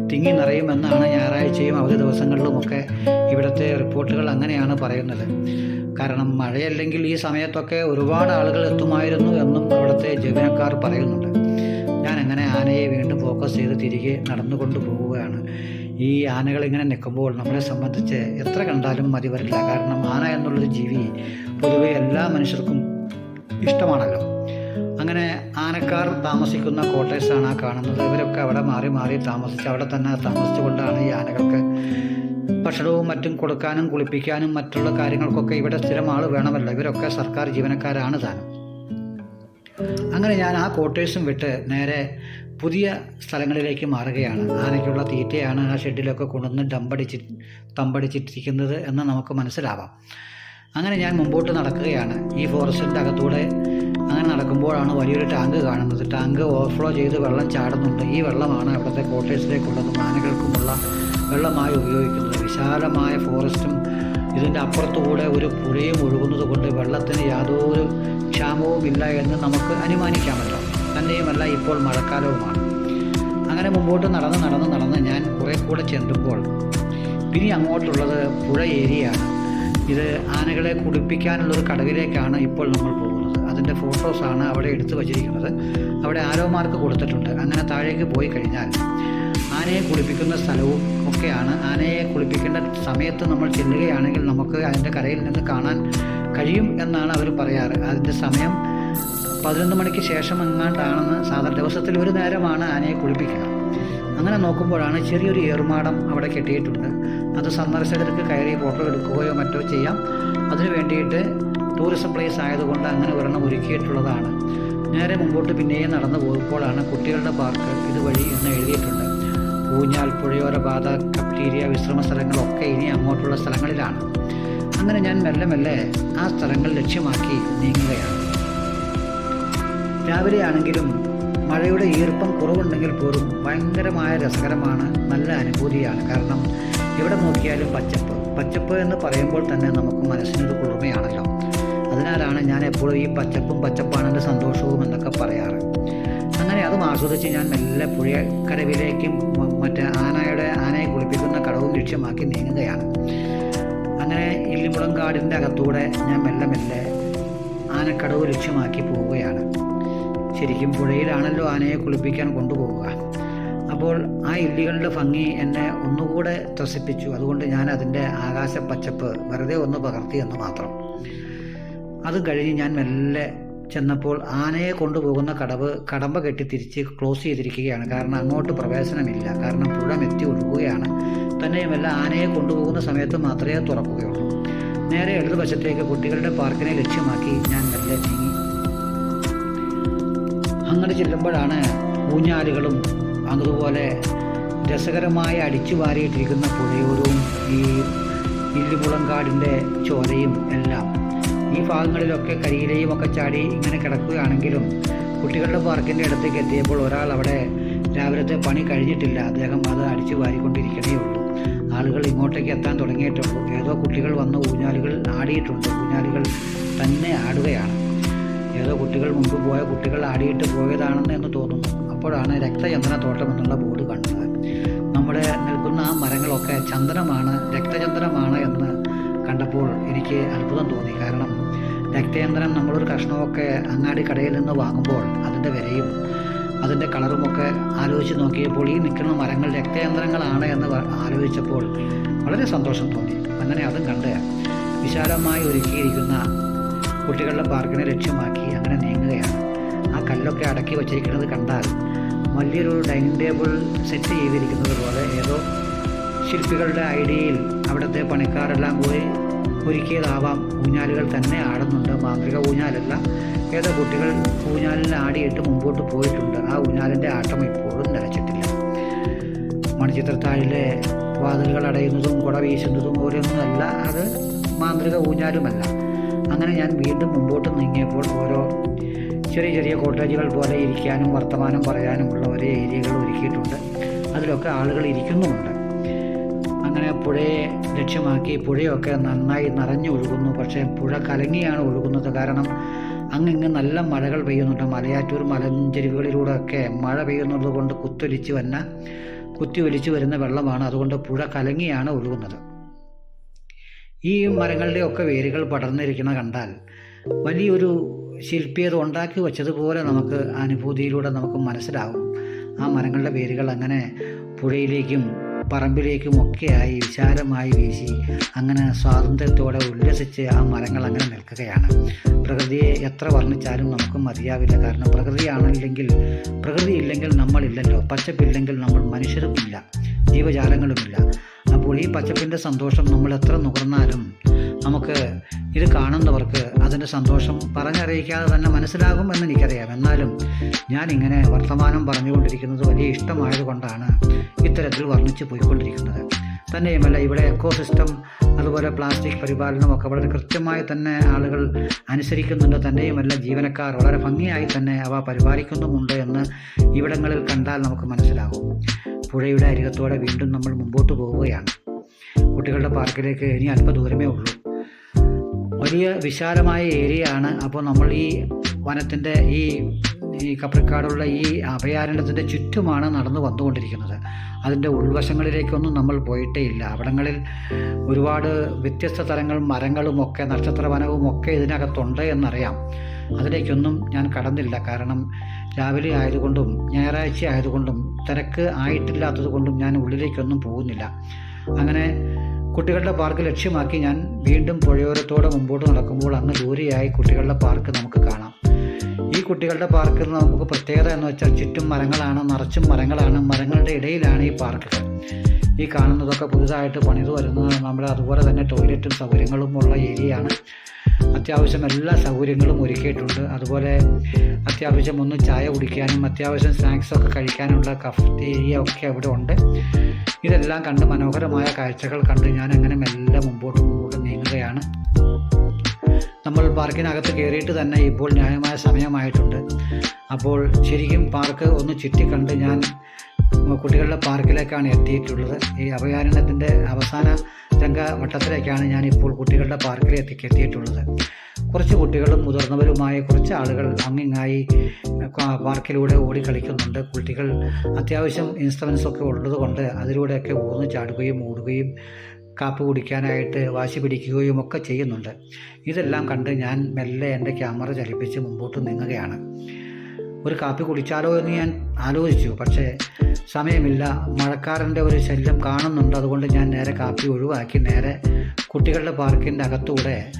തിങ്ങി നിറയുമെന്നാണ് ഞായറാഴ്ചയും അവധി ദിവസങ്ങളിലുമൊക്കെ ഇവിടുത്തെ റിപ്പോർട്ടുകൾ അങ്ങനെയാണ് പറയുന്നത്. കാരണം മഴയല്ലെങ്കിൽ ഈ സമയത്തൊക്കെ ഒരുപാട് ആളുകൾ എത്തുമായിരുന്നു എന്നും അവിടുത്തെ ജീവനക്കാർ പറയുന്നുണ്ട്. അങ്ങനെ ആനയെ വീണ്ടും ഫോക്കസ് ചെയ്ത് തിരികെ നടന്നുകൊണ്ട് പോവുകയാണ്. ഈ ആനകൾ ഇങ്ങനെ നിൽക്കുമ്പോൾ നമ്മളെ സംബന്ധിച്ച് എത്ര കണ്ടാലും മതി വരില്ല. കാരണം ആന എന്നുള്ളൊരു ജീവി പൊതുവെ എല്ലാ മനുഷ്യർക്കും ഇഷ്ടമാണല്ലോ. അങ്ങനെ ആനക്കാർ താമസിക്കുന്ന ക്വാർട്ടേഴ്സാണ് ആ കാണുന്നത്. ഇവരൊക്കെ അവിടെ മാറി മാറി താമസിച്ച് അവിടെ തന്നെ താമസിച്ചുകൊണ്ടാണ് ഈ ആനകൾക്ക് ഭക്ഷണവും മറ്റും കൊടുക്കാനും കുളിപ്പിക്കാനും മറ്റുള്ള കാര്യങ്ങൾക്കൊക്കെ ഇവിടെ സ്ഥിരം ആൾ വേണമല്ലോ. ഇവരൊക്കെ സർക്കാർ ജീവനക്കാരാണ് താനും. അങ്ങനെ ഞാൻ ആ ക്വാർട്ടേഴ്സും വിട്ട് നേരെ പുതിയ സ്ഥലങ്ങളിലേക്ക് മാറുകയാണ്. ആനയ്ക്കുള്ള തീറ്റയാണ് ആ ഷെഡിലൊക്കെ കൊണ്ടുവന്ന് ഡമ്പടിച്ച് തമ്പടിച്ചിട്ടിരിക്കുന്നത് എന്ന് നമുക്ക് മനസ്സിലാവാം. അങ്ങനെ ഞാൻ മുമ്പോട്ട് നടക്കുകയാണ്. ഈ ഫോറസ്റ്റിന്റെ അകത്തൂടെ അങ്ങനെ നടക്കുമ്പോഴാണ് വലിയൊരു ടാങ്ക് കാണുന്നത്. ടാങ്ക് ഓവർഫ്ലോ ചെയ്ത് വെള്ളം ചാടുന്നുണ്ട്. ഈ വെള്ളമാണ് അവിടുത്തെ ക്വാർട്ടേഴ്സിലേക്കുള്ളതും ആനകൾക്കുമുള്ള വെള്ളമായി ഉപയോഗിക്കുന്നത്. വിശാലമായ ഫോറസ്റ്റും ഇതിന്റെ അപ്പുറത്തുകൂടെ ഒരു പുഴയും ഒഴുകുന്നത് കൊണ്ട് വെള്ളത്തിന് യാതൊരു ക്ഷാമവും ഇല്ല എന്ന് നമുക്ക് അനുമാനിക്കാമല്ലോ. തന്നെയുമല്ല ഇപ്പോൾ മഴക്കാലവുമാണ്. അങ്ങനെ മുമ്പോട്ട് നടന്ന് നടന്ന് നടന്ന് ഞാൻ കുറേ കൂടെ ചെല്ലുമ്പോൾ ഇനി അങ്ങോട്ടുള്ളത് പുഴ ഏരിയയാണ്. ഇത് ആനകളെ കുടിപ്പിക്കാനുള്ളൊരു കടവിലേക്കാണ് ഇപ്പോൾ നമ്മൾ പോകുന്നത്. അതിന്റെ ഫോട്ടോസാണ് അവിടെ എടുത്തു വച്ചിരിക്കുന്നത്. അവിടെ ആരോമാർക്ക് കൊടുത്തിട്ടുണ്ട്. അങ്ങനെ താഴേക്ക് പോയി കഴിഞ്ഞാൽ ആനയെ കുളിപ്പിക്കുന്ന സ്ഥലവും ഒക്കെയാണ്. ആനയെ കുളിപ്പിക്കേണ്ട സമയത്ത് നമ്മൾ ചെല്ലുകയാണെങ്കിൽ നമുക്ക് അതിന്റെ കരയിൽ നിന്ന് കാണാൻ കഴിയും എന്നാണ് അവർ പറയാറ്. അതിന്റെ സമയം പതിനൊന്ന് മണിക്ക് ശേഷം എങ്ങാണ്ടാണെന്ന് സാധാരണ ദിവസത്തിൽ ഒരു നേരമാണ് ആനയെ കുളിപ്പിക്കുക. അങ്ങനെ നോക്കുമ്പോഴാണ് ചെറിയൊരു ഏറുമാടം അവിടെ കെട്ടിയിട്ടുണ്ട്. അത് സന്ദർശകർക്ക് കയറി ഫോട്ടോ എടുക്കുകയോ മറ്റോ ചെയ്യാം. അതിനു വേണ്ടിയിട്ട് ടൂറിസം പ്ലേസ് ആയതുകൊണ്ട് അങ്ങനെ ഒരെണ്ണം ഒരുക്കിയിട്ടുള്ളതാണ്. നേരെ മുമ്പോട്ട് പിന്നെയും നടന്നു പോകുമ്പോഴാണ് കുട്ടികളുടെ പാർക്ക് ഇതുവഴി എന്ന് എഴുതിയിട്ടുണ്ട്. ഊഞ്ഞാൽ പുഴയോര ബാധ കപ്റ്റീരിയ വിശ്രമ സ്ഥലങ്ങളൊക്കെ ഇനി അങ്ങോട്ടുള്ള സ്ഥലങ്ങളിലാണ്. അങ്ങനെ ഞാൻ മെല്ലെ മെല്ലെ ആ സ്ഥലങ്ങൾ ലക്ഷ്യമാക്കി നീങ്ങുകയാണ്. രാവിലെ ആണെങ്കിലും മഴയുടെ ഈർപ്പം കുറവുണ്ടെങ്കിൽ പോലും ഭയങ്കരമായ രസകരമാണ് നല്ല അനുഭൂതിയാണ്. കാരണം എവിടെ നോക്കിയാലും പച്ചപ്പ്. പച്ചപ്പ് എന്ന് പറയുമ്പോൾ തന്നെ നമുക്ക് മനസ്സിനൊരു കുളിർമയാണല്ലോ. അതിനാലാണ് ഞാൻ എപ്പോഴും ഈ പച്ചപ്പും പച്ചപ്പാണെന്റെ സന്തോഷവും എന്നൊക്കെ പറയാറ്. അങ്ങനെ അതും ആസ്വദിച്ച് ഞാൻ മെല്ലെ പുഴയക്കരവിലേക്കും മറ്റേ ആനയുടെ ആനയെ കുളിപ്പിക്കുന്ന കടവും ലക്ഷ്യമാക്കി നീങ്ങുകയാണ്. അങ്ങനെ ഇല്ലിമുളം കാടിന്റെ അകത്തൂടെ ഞാൻ മെല്ലെ മെല്ലെ ആനക്കടവ് ലക്ഷ്യമാക്കി പോവുകയാണ്. ശരിക്കും പുഴയിലാണല്ലോ ആനയെ കുളിപ്പിക്കാൻ കൊണ്ടുപോവുക. അപ്പോൾ ആ ഇല്ലികളുടെ ഭംഗി എന്നെ ഒന്നുകൂടെ ത്രസിപ്പിച്ചു. അതുകൊണ്ട് ഞാൻ അതിന്റെ ആകാശ പച്ചപ്പ് വെറുതെ ഒന്ന് പകർത്തി എന്ന് മാത്രം. അത് കഴിഞ്ഞ് ഞാൻ മെല്ലെ ചെന്നപ്പോൾ ആനയെ കൊണ്ടുപോകുന്ന കടവ് കടമ്പ കെട്ടി തിരിച്ച് ക്ലോസ് ചെയ്തിരിക്കുകയാണ്. കാരണം അങ്ങോട്ട് പ്രവേശനമില്ല. കാരണം പുഴ മെത്തി ഒഴുകുകയാണ്. തന്നെയുമല്ല ആനയെ കൊണ്ടുപോകുന്ന സമയത്ത് മാത്രമേ തുറക്കുകയുള്ളൂ. നേരെ ഇടതുവശത്തേക്ക് കുട്ടികളുടെ പാർക്കിനെ ലക്ഷ്യമാക്കി ഞാൻ മെല്ലെ നീങ്ങി. അങ്ങനെ ചെല്ലുമ്പോഴാണ് ഊഞ്ഞാലുകളും അതുപോലെ രസകരമായി അടിച്ചു വാരിയിട്ടിരിക്കുന്ന പുഴയോരവും ഈ ഇല്ലുപുളങ്കാടിന്റെ ചോരയും എല്ലാം ഈ ഭാഗങ്ങളിലൊക്കെ കരിയിലെയും ഒക്കെ ചാടി ഇങ്ങനെ കിടക്കുകയാണെങ്കിലും കുട്ടികളുടെ പാർക്കിന്റെ അടുത്തേക്ക് എത്തിയപ്പോൾ ഒരാൾ അവിടെ രാവിലത്തെ പണി കഴിഞ്ഞിട്ടില്ല. അദ്ദേഹം അത് അടിച്ചു വാരിക്കൊണ്ടിരിക്കണേ ഉള്ളൂ. ആളുകൾ ഇങ്ങോട്ടേക്ക് എത്താൻ തുടങ്ങിയിട്ടുള്ളൂ ഏതോ കുട്ടികൾ വന്ന് ഊഞ്ഞാലുകൾ ആടിയിട്ടുണ്ട്. ഊഞ്ഞാലുകൾ തന്നെ ആടുകയാണ്. ഏതോ കുട്ടികൾ മുമ്പ് പോയ കുട്ടികൾ ആടിയിട്ട് പോയതാണെന്ന് എന്ന് തോന്നുന്നു. അപ്പോഴാണ് രക്തചന്ദന തോട്ടം എന്നുള്ള ബോർഡ് കണ്ടത് നമ്മുടെ നിൽക്കുന്ന ആ മരങ്ങളൊക്കെ ചന്ദനമാണ് രക്തചന്ദനമാണ് എന്ന് കണ്ടപ്പോൾ എനിക്ക് അത്ഭുതം തോന്നി. കാരണം രക്തയന്ത്രം നമ്മളൊരു കഷ്ണമൊക്കെ അങ്ങാടി കടയിൽ നിന്ന് വാങ്ങുമ്പോൾ അതിന്റെ വിലയും അതിന്റെ കളറുമൊക്കെ ആലോചിച്ച് നോക്കിയപ്പോൾ ഈ നിൽക്കുന്ന മരങ്ങൾ രക്തയന്ത്രങ്ങളാണ് എന്ന് ആലോചിച്ചപ്പോൾ വളരെ സന്തോഷം തോന്നി. അങ്ങനെ അതും കണ്ട് വിശാലമായി ഒരുക്കിയിരിക്കുന്ന കുട്ടികളുടെ പാർക്കിനെ ലക്ഷ്യമാക്കി അങ്ങനെ നീങ്ങുകയാണ്. ആ കല്ലൊക്കെ അടക്കി വച്ചിരിക്കുന്നത് കണ്ടാൽ വലിയൊരു ഡൈനിങ് ടേബിൾ സെറ്റ് ചെയ്തിരിക്കുന്നത് പോലെ ഏതോ ശില്പികളുടെ ഐഡിയയിൽ അവിടുത്തെ പണിക്കാരെല്ലാം കൂടി ഒരുക്കിയതാവാം ഊഞ്ഞാലുകൾ തന്നെ ആടുന്നുണ്ട്. മാന്ത്രിക ഊഞ്ഞാലല്ല ഏതോ കുട്ടികൾ ഊഞ്ഞാലിൽ ആടിയിട്ട് മുമ്പോട്ട് പോയിട്ടുണ്ട്. ആ ഊഞ്ഞാലിന്റെ ആട്ടം ഇപ്പോഴും നിലച്ചിട്ടില്ല മണിച്ചിത്രത്താഴിലെ വാതിലുകൾ അടയുന്നതും കുട വീശുന്നതും ഓരോന്നുമല്ല അത് മാന്ത്രിക ഊഞ്ഞാലുമല്ല. അങ്ങനെ ഞാൻ വീണ്ടും മുമ്പോട്ട് നീങ്ങിയപ്പോൾ ഓരോ ചെറിയ ചെറിയ കോട്ടേജുകൾ പോലെ ഇരിക്കാനും വർത്തമാനം പറയാനുമുള്ള ഒരേ ഏരിയകൾ ഒരുക്കിയിട്ടുണ്ട്. അതിലൊക്കെ ആളുകൾ ഇരിക്കുന്നുമുണ്ട്. അങ്ങനെ പുഴയെ ലക്ഷ്യമാക്കി പുഴയൊക്കെ നന്നായി നിറഞ്ഞു ഒഴുകുന്നു. പക്ഷേ പുഴ കലങ്ങിയാണ് ഒഴുകുന്നത്. കാരണം അങ്ങിങ്ങ് നല്ല മഴകൾ പെയ്യുന്നുണ്ട്. മലയാറ്റൂർ മലഞ്ചെരിവുകളിലൂടെയൊക്കെ മഴ പെയ്യുന്നത് കൊണ്ട് കുത്തൊലിച്ച് വന്ന കുത്തി ഒലിച്ചു വരുന്ന വെള്ളമാണ്. അതുകൊണ്ട് പുഴ കലങ്ങിയാണ് ഒഴുകുന്നത്. ഈ മരങ്ങളുടെയൊക്കെ വേരുകൾ പടർന്നിരിക്കുന്ന കണ്ടാൽ വലിയൊരു ശില്പി അത് ഉണ്ടാക്കി വെച്ചതുപോലെ നമുക്ക് അനുഭൂതിയിലൂടെ നമുക്ക് മനസ്സിലാവും. ആ മരങ്ങളുടെ വേരുകൾ അങ്ങനെ പുഴയിലേക്കും പറമ്പിലേക്കും ഒക്കെയായി വിശാലമായി വീശി അങ്ങനെ സ്വാതന്ത്ര്യത്തോടെ ഉല്ലസിച്ച് ആ മരങ്ങൾ അങ്ങനെ നിൽക്കുകയാണ്. പ്രകൃതിയെ എത്ര വർണിച്ചാലും നമുക്ക് മതിയാവില്ല കാരണം പ്രകൃതിയാണില്ലെങ്കിൽ പ്രകൃതി ഇല്ലെങ്കിൽ നമ്മളില്ലല്ലോ. പച്ചപ്പില്ലെങ്കിൽ നമ്മൾ മനുഷ്യരും ഇല്ല ജീവജാലങ്ങളുമില്ല. അപ്പോൾ ഈ പച്ചപ്പിന്റെ സന്തോഷം നമ്മൾ എത്ര നുകർന്നാലും നമുക്ക് ഇത് കാണുന്നവർക്ക് അതിന്റെ സന്തോഷം പറഞ്ഞറിയിക്കാതെ തന്നെ മനസ്സിലാകും എന്ന് എനിക്കറിയാം. എന്നാലും ഞാൻ ഇങ്ങനെ വർത്തമാനം പറഞ്ഞുകൊണ്ടിരിക്കുന്നത് വലിയ ഇഷ്ടമായതുകൊണ്ടാണ് ഇത്തരത്തിൽ വർണിച്ച് പോയിക്കൊണ്ടിരിക്കുന്നത്. തന്നെയുമല്ല ഇവിടെ എക്കോ സിസ്റ്റം അതുപോലെ പ്ലാസ്റ്റിക് പരിപാലനമൊക്കെ വളരെ കൃത്യമായി തന്നെ ആളുകൾ അനുസരിക്കുന്നുണ്ട്. തന്നെയുമല്ല ജീവനക്കാർ വളരെ ഭംഗിയായി തന്നെ അവ പരിപാലിക്കുന്നുമുണ്ട് എന്ന് ഇവിടങ്ങളിൽ കണ്ടാൽ നമുക്ക് മനസ്സിലാകും. പുഴയുടെ അരികത്തോടെ വീണ്ടും നമ്മൾ മുമ്പോട്ട് പോവുകയാണ്. കുട്ടികളുടെ പാർക്കിലേക്ക് ഇനി അല്പ ദൂരമേ ഉള്ളൂ. വലിയ വിശാലമായ ഏരിയ ആണ് അപ്പോൾ നമ്മൾ ഈ വനത്തിന്റെ ഈ ഈ കപ്രിക്കാടുള്ള ഈ അഭയാരണ്യത്തിന്റെ ചുറ്റുമാണ് നടന്നു വന്നുകൊണ്ടിരിക്കുന്നത്. അതിന്റെ ഉൾവശങ്ങളിലേക്കൊന്നും നമ്മൾ പോയിട്ടേ ഇല്ല. അവിടങ്ങളിൽ ഒരുപാട് വ്യത്യസ്ത തരങ്ങൾ മരങ്ങളും ഒക്കെ നക്ഷത്രവനവും ഒക്കെ ഇതിനകത്തുണ്ട് എന്നറിയാം. അതിലേക്കൊന്നും ഞാൻ കടന്നില്ല. കാരണം രാവിലെ ആയതുകൊണ്ടും ഞായറാഴ്ച ആയതുകൊണ്ടും തിരക്ക് ആയിട്ടില്ലാത്തത് കൊണ്ടും ഞാൻ ഉള്ളിലേക്കൊന്നും പോകുന്നില്ല. അങ്ങനെ കുട്ടികളുടെ പാർക്ക് ലക്ഷ്യമാക്കി ഞാൻ വീണ്ടും പുഴയോരത്തോടെ മുമ്പോട്ട് നടക്കുമ്പോൾ അങ്ങ് ദൂരെയായി കുട്ടികളുടെ പാർക്ക് നമുക്ക് കാണാം. ഈ കുട്ടികളുടെ പാർക്കിൽ നമുക്ക് പ്രത്യേകത എന്ന് വെച്ചാൽ ചുറ്റും മരങ്ങളാണ് നിറച്ചും മരങ്ങളാണ് മരങ്ങളുടെ ഇടയിലാണ് ഈ പാർക്കുകൾ ഈ കാണുന്നതൊക്കെ പുതുതായിട്ട് പണിത് വരുന്നത് നമ്മുടെ അതുപോലെ തന്നെ ടോയ്ലറ്റും സൗകര്യങ്ങളും ഉള്ള ഏരിയയാണ് അത്യാവശ്യം എല്ലാ സൗകര്യങ്ങളും ഒരുക്കിയിട്ടുണ്ട്. അതുപോലെ അത്യാവശ്യം ഒന്ന് ചായ കുടിക്കാനും അത്യാവശ്യം സ്നാക്സൊക്കെ കഴിക്കാനുള്ള കഫ്റ്റേരിയ ഒക്കെ അവിടെ ഉണ്ട്. ഇതെല്ലാം കണ്ട് മനോഹരമായ കാഴ്ചകൾ കണ്ട് ഞാൻ അങ്ങനെ മെല്ലെ മുമ്പോട്ട് മുമ്പോട്ട് നീങ്ങുകയാണ്. നമ്മൾ പാർക്കിനകത്ത് കയറിയിട്ട് തന്നെ ഇപ്പോൾ ന്യായമായ സമയമായിട്ടുണ്ട്. അപ്പോൾ ശരിക്കും പാർക്ക് ഒന്ന് ചുറ്റിക്കണ്ട് ഞാൻ കുട്ടികളുടെ പാർക്കിലേക്കാണ് എത്തിയിട്ടുള്ളത്. ഈ അഭയാരണ്യത്തിന്റെ അവസാന രംഗ വട്ടത്തിലേക്കാണ് ഞാൻ ഇപ്പോൾ കുട്ടികളുടെ പാർക്കിലേക്ക് എത്തിയിട്ടുള്ളത്. കുറച്ച് കുട്ടികളും മുതിർന്നവരുമായ കുറച്ച് ആളുകൾ അങ്ങിങ്ങായി പാർക്കിലൂടെ ഓടി കളിക്കുന്നുണ്ട് കുട്ടികൾ അത്യാവശ്യം ഇൻസ്ട്രുമെൻസ് ഒക്കെ ഉള്ളതുകൊണ്ട് അതിലൂടെയൊക്കെ ഊർന്നു ചാടുകയും ഓടുകയും കാപ്പ് കുടിക്കാനായിട്ട് വാശി പിടിക്കുകയും ഒക്കെ ചെയ്യുന്നുണ്ട്. ഇതെല്ലാം കണ്ട് ഞാൻ മെല്ലെ എന്റെ ക്യാമറ ചലിപ്പിച്ച് മുമ്പോട്ട് നീങ്ങുകയാണ്. ഒരു കാപ്പി കുടിച്ചാലോ എന്ന് ഞാൻ ആലോചിച്ചു. പക്ഷേ സമയമില്ല. മഴക്കാരന്റെ ഒരു ശല്യം കാണുന്നുണ്ട്. അതുകൊണ്ട് ഞാൻ നേരെ കാപ്പി ഒഴിവാക്കി. നേരെ കുട്ടികളുടെ പാർക്കിന്റെ അകത്തൂടെ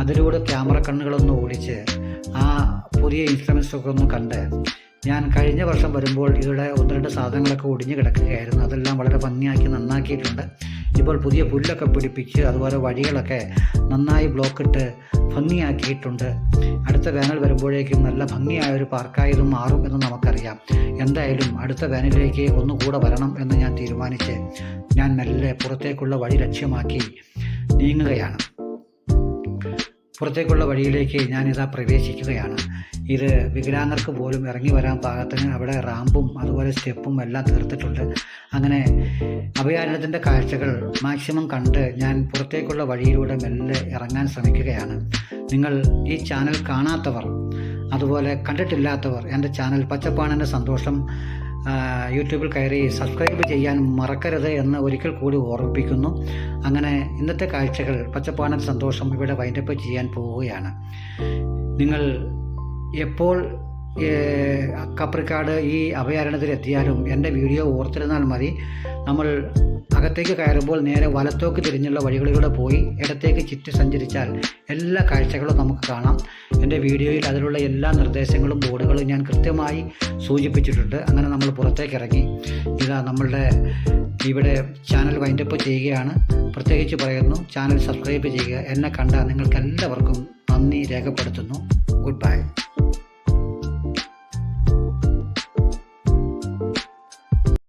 അതിലൂടെ ക്യാമറ കണ്ണുകളൊന്ന് ഓടിച്ച് ആ പുതിയ ഇൻസ്ട്രുമെൻസൊക്കെ ഒന്ന് കണ്ട് ഞാൻ കഴിഞ്ഞ വർഷം വരുമ്പോൾ ഇവിടെ ഒന്ന് രണ്ട് സാധനങ്ങളൊക്കെ ഒടിഞ്ഞു കിടക്കുകയായിരുന്നു. അതെല്ലാം വളരെ ഭംഗിയാക്കി നന്നാക്കിയിട്ടുണ്ട്. ഇപ്പോൾ പുതിയ പുല്ലൊക്കെ പിടിപ്പിച്ച് അതുപോലെ വഴികളൊക്കെ നന്നായി ബ്ലോക്കിട്ട് ഭംഗിയാക്കിയിട്ടുണ്ട്. അടുത്ത വേനൽ വരുമ്പോഴേക്കും നല്ല ഭംഗിയായ ഒരു പാർക്കായി മാറും എന്ന് നമുക്കറിയാം. എന്തായാലും അടുത്ത വേനലിലേക്ക് ഒന്നുകൂടെ വരണം എന്ന് ഞാൻ തീരുമാനിച്ച് ഞാൻ മെല്ലെ പുറത്തേക്കുള്ള വഴി ലക്ഷ്യമാക്കി നീങ്ങുകയാണ്. പുറത്തേക്കുള്ള വഴിയിലേക്ക് ഞാനിതാ പ്രവേശിക്കുകയാണ്. ഇത് വികലാംഗർക്ക് പോലും ഇറങ്ങി വരാൻ പാകത്തിന് അവിടെ റാമ്പും അതുപോലെ സ്റ്റെപ്പും എല്ലാം തീർത്തിട്ടുണ്ട്. അങ്ങനെ അഭയാരണ്യത്തിന്റെ കാഴ്ചകൾ മാക്സിമം കണ്ട് ഞാൻ പുറത്തേക്കുള്ള വഴിയിലൂടെ മെല്ലെ ഇറങ്ങാൻ ശ്രമിക്കുകയാണ്. നിങ്ങൾ ഈ ചാനൽ കാണാത്തവർ അതുപോലെ കണ്ടിട്ടില്ലാത്തവർ എന്റെ ചാനൽ പച്ചപ്പാണെന്റെ സന്തോഷം യൂട്യൂബിൽ കയറി സബ്സ്ക്രൈബ് ചെയ്യാൻ മറക്കരുത് എന്ന് ഒരിക്കൽ കൂടി ഓർമ്മിപ്പിക്കുന്നു. അങ്ങനെ ഇന്നത്തെ കാഴ്ചകൾ പച്ചപ്പാണൻ സന്തോഷം ഇവിടെ വൈൻഡപ്പ് ചെയ്യാൻ പോവുകയാണ്. നിങ്ങൾ എപ്പോൾ കപ്രിക്കാട് ഈ അഭയാരണ്യത്തിൽ എത്തിയാലും എന്റെ വീഡിയോ ഓർത്തിരുന്നാൽ മതി. നമ്മൾ അകത്തേക്ക് കയറുമ്പോൾ നേരെ വലത്തോക്ക് തിരിഞ്ഞുള്ള വഴികളിലൂടെ പോയി ഇടത്തേക്ക് ചുറ്റി സഞ്ചരിച്ചാൽ എല്ലാ കാഴ്ചകളും നമുക്ക് കാണാം. എന്റെ വീഡിയോയിൽ അതിലുള്ള എല്ലാ നിർദ്ദേശങ്ങളും ബോർഡുകളും ഞാൻ കൃത്യമായി സൂചിപ്പിച്ചിട്ടുണ്ട്. അങ്ങനെ നമ്മൾ പുറത്തേക്ക് ഇറങ്ങി. ഇതാ നമ്മളുടെ ഇവിടെ ചാനൽ വൈൻഡപ്പ് ചെയ്യുകയാണ്. പ്രത്യേകിച്ച് പറയുന്നു ചാനൽ സബ്സ്ക്രൈബ് ചെയ്യുക. എന്നെ കണ്ട നിങ്ങൾക്ക് എല്ലാവർക്കും നന്ദി രേഖപ്പെടുത്തുന്നു. Good bye.